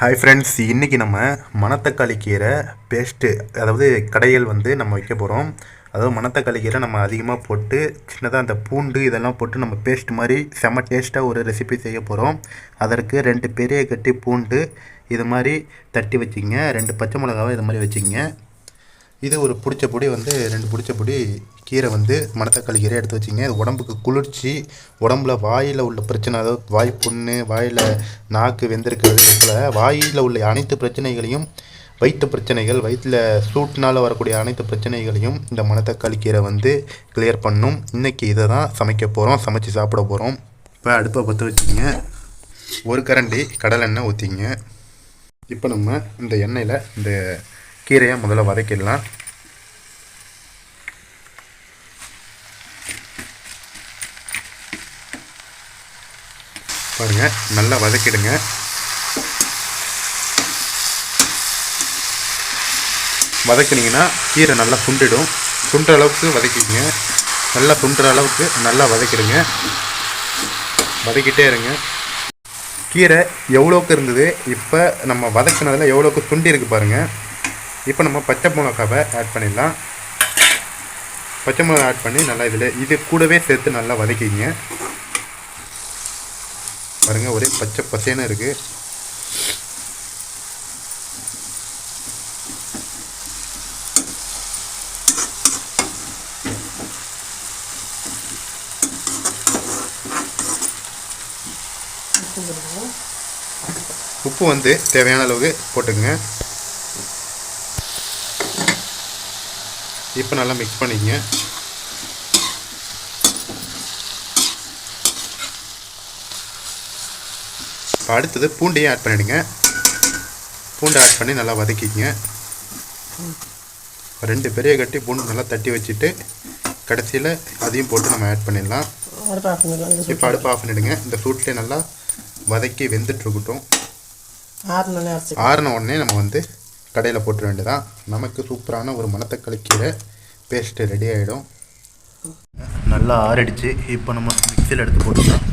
Hi friends இன்றைக்கி நம்ம மணத்தக்காளி கீரை பேஸ்ட்டு அதாவது கடைகள் வந்து நம்ம வைக்க போகிறோம் அதாவது மணத்தக்காளி கீரை நம்ம அதிகமாக போட்டு சின்னதாக அந்த பூண்டு இதெல்லாம் போட்டு நம்ம பேஸ்ட் மாதிரி செம்ம டேஸ்ட்டாக ஒரு ரெசிபி செய்ய போகிறோம் அதற்கு ரெண்டு பெரிய கட்டி பூண்டு இது மாதிரி தட்டி வச்சிங்க ரெண்டு பச்சை மிளகாவை இது மாதிரி வச்சுங்க இது ஒரு பிடிச்ச பொடி வந்து ரெண்டு பிடிச்ச பொடி கீரை வந்து மணத்தக்காளி கீரை எடுத்து வச்சிங்க. இது உடம்புக்கு குளிர்ச்சி உடம்புல வாயில் உள்ள பிரச்சனை அதாவது வாய் புண்ணு வாயில் நாக்கு வெந்திருக்கிறது போல் வாயில் உள்ள அனைத்து பிரச்சனைகளையும் வயிற்று பிரச்சனைகள் வயிற்றில் சூட்டினால் வரக்கூடிய அனைத்து பிரச்சனைகளையும் இந்த மணத்தக்காளி கீரை வந்து கிளியர் பண்ணும். இன்றைக்கி இதை தான் சமைக்க போகிறோம் சமைச்சு சாப்பிட போகிறோம் இப்போ அடுப்பை பற்ற வச்சுங்க ஒரு கரண்டி கடலெண்ணெய் ஊற்றிங்க இப்போ நம்ம இந்த எண்ணெயில் இந்த கீரையை முதல்ல வதக்கிடலாம். பாருங்க நல்லா வதக்கிடுங்க. வதக்கினீங்கன்னா கீரை நல்லா சுண்டிடும். சுண்டுற அளவுக்கு வதக்கிக்கங்க. நல்லா சுண்டுற அளவுக்கு நல்லா வதக்கிடுங்க. வதக்கிட்டே இருங்க. கீரை எவ்வளோக்கு இருந்தது? இப்போ நம்ம வதக்கினதில் எவ்வளோக்கு சுண்டி இருக்கு பாருங்கள் இப்போ நம்ம பச்சை மிளகாவை ஆட் பண்ணிடலாம். பச்சை மிளகா ஆட் பண்ணி நல்லா இதில் இது கூடவே சேர்த்து நல்லா வதக்கிங்க. பாருங்கள் ஒரே பச்சை பசேன்னு இருக்குது உப்பு வந்து தேவையான அளவுக்கு போட்டுக்கங்க. இப்போ நல்லா மிக்ஸ் பண்ணிக்கங்க. இப்போ அடுத்தது பூண்டையும் ஆட் பண்ணிவிடுங்க பூண்டை ஆட் பண்ணி நல்லா வதக்கிக்கங்க. ரெண்டு பெரிய கட்டி பூண்டு நல்லா தட்டி வச்சுட்டு கடைசியில் அதையும் போட்டு நம்ம ஆட் பண்ணிடலாம். இப்போ அடுப்பு ஆஃப் பண்ணிவிடுங்க இந்த சூட்லேயே நல்லா வதக்கி வெந்துட்டுருக்கட்டும் ஆறுனே அரைச்சி ஆறின உடனே நம்ம வந்து கடையில் போட்டுற வேண்டியதான் நமக்கு சூப்பரான ஒரு மணத்தக்காளி கீரை பேஸ்ட்டு ரெடி ஆகிடும் நல்லா ஆறிடுச்சு. இப்போ நம்ம மிக்சியில் எடுத்து போட்டுக்கலாம்.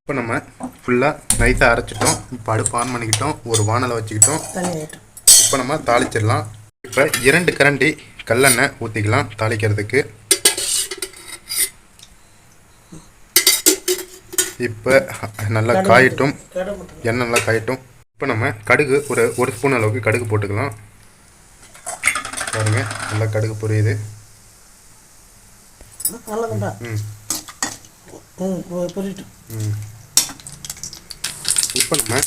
இப்போ நம்ம ஃபுல்லாக நைஸாக அரைச்சிட்டோம். இப்போ அடுப்பு ஆன் பண்ணிக்கிட்டோம். ஒரு வானலை வச்சுக்கிட்டோம். இப்போ நம்ம தாளிச்சிடலாம். இப்போ இரண்டு கரண்டி கல்லெண்ணெய் ஊற்றிக்கலாம் தாளிக்கிறதுக்கு. இப்போ நல்லா காயட்டும். எண்ணெய் நல்லா காயட்டும். இப்போ நம்ம கடுகு ஒரு ஒரு ஸ்பூன் அளவுக்கு கடுகு போட்டுக்கலாம். பாருங்க நல்லா கடுகு பொரியுது. இப்போ நம்ம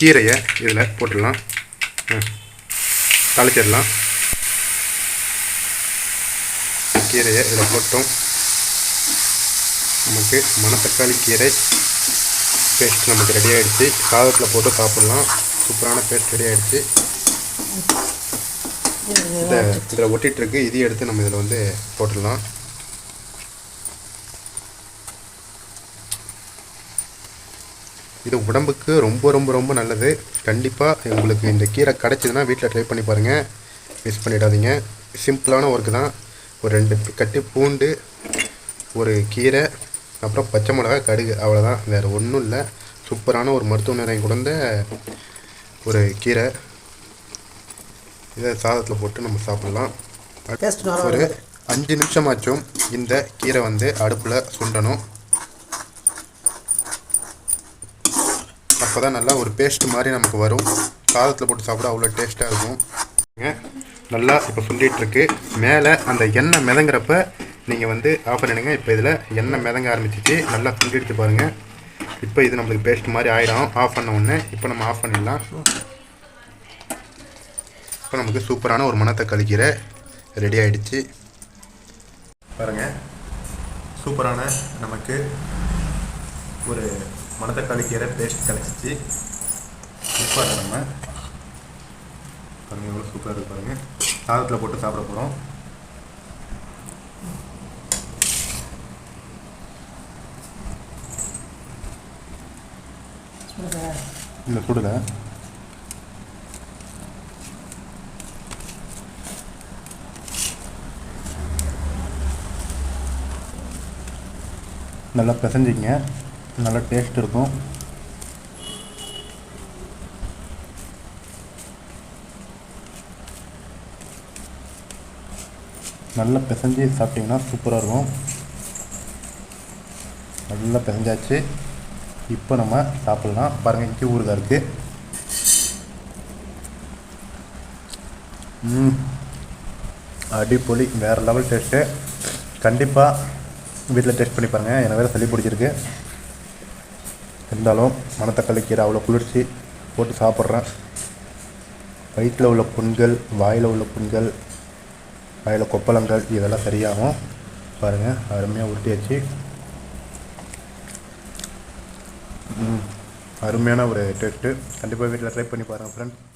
கீரையை இதில் போட்டுடலாம். தாளிச்சிடலாம். கீரையை இதில் போட்டோம். நமக்கு மணத்தக்காளி கீரை பேஸ்ட் நமக்கு ரெடி ஆகிடுச்சு சாதத்தில் போட்டு சாப்பிட்லாம். சூப்பரான பேஸ்ட் ரெடி ஆகிடுச்சு இந்த இதில் ஒட்டிகிட்ருக்கு இதையும் எடுத்து நம்ம இதில் வந்து போட்டுடலாம். இது உடம்புக்கு ரொம்ப ரொம்ப ரொம்ப நல்லது. கண்டிப்பாக உங்களுக்கு இந்த கீரை கிடச்சிதுன்னா வீட்டில் ட்ரை பண்ணி பாருங்கள் மிஸ் பண்ணிடாதீங்க. சிம்பிளான ஒர்க்கு தான். ஒரு ரெண்டு கட்டி பூண்டு ஒரு கீரை அப்புறம் பச்சை மிளகா கடுகு. அவ்வளோதான் வேறு ஒன்றும் இல்லை. சூப்பரான ஒரு மருத்துவ நிறைய குழந்த ஒரு கீரை. இதை சாதத்தில் போட்டு நம்ம சாப்பிட்லாம். ஒரு அஞ்சு நிமிஷமாச்சும் இந்த கீரை வந்து அடுப்பில் சுண்டணும். அப்போ தான் நல்லா ஒரு பேஸ்ட் மாதிரி நமக்கு வரும். சாதத்தில் போட்டு சாப்பிட அவ்வளோ டேஸ்ட்டாக இருக்கும். நல்லா இப்போ சொல்லிகிட்ருக்கு மேலே அந்த எண்ணெய் மிதங்குறப்ப நீங்கள் வந்து ஆஃப் பண்ணிடுங்க. இப்போ இதில் எண்ணெய் மிதங்க ஆரம்பிச்சிச்சு. நல்லா சுண்டிடுச்சு பாருங்கள் இப்போ இது நம்மளுக்கு பேஸ்ட் மாதிரி ஆயிடும். ஆஃப் பண்ண உடனே இப்போ நம்ம ஆஃப் பண்ணிடலாம். இப்போ நமக்கு சூப்பரான ஒரு மணத்தக்காளி கீரை ரெடி ஆகிடுச்சு பாருங்கள் சூப்பரான நமக்கு ஒரு மணத்தக்காளி கீரை பேஸ்ட் கிடச்சிச்சு இப்போ நம்ம பாருங்கள் எவ்வளோ சூப்பராக இருக்குது பாருங்கள் சாதத்தில் போட்டு சாப்பிட போகிறோம் இல்லை சுடலை நல்லா பிசைஞ்சிங்க நல்லா டேஸ்ட் இருக்கும். நல்லா பிசைஞ்சு சாப்பிட்டிங்கன்னா சூப்பராக இருக்கும். நல்லா பிசைஞ்சாச்சு. இப்போ நம்ம சாப்பிட்லாம். பாருங்கள் இஞ்சி ஊறுகாய் இருக்குது ம். அடிப்பொலி வேறு லெவல் டேஸ்ட்டு கண்டிப்பாக வீட்டில் டேஸ்ட் பண்ணி பாருங்கள் எனக்கு வேறு சளி பிடிச்சிருக்கு. இருந்தாலும் மணத்தக்காளி கீரை அவ்வளோ குளிர்ச்சி போட்டு சாப்பிட்றேன். வயிற்றில் உள்ள புண்கள் வாயில் உள்ள புண்கள் அதில் கொப்பளங்கள் இதெல்லாம் சரியாகும். பாருங்கள் அருமையாக உருட்டியாச்சு. ம், அருமையான ஒரு டேஸ்ட்டு. கண்டிப்பாக வீட்டில் ட்ரை பண்ணி பாருங்கள் ஃப்ரெண்ட்ஸ்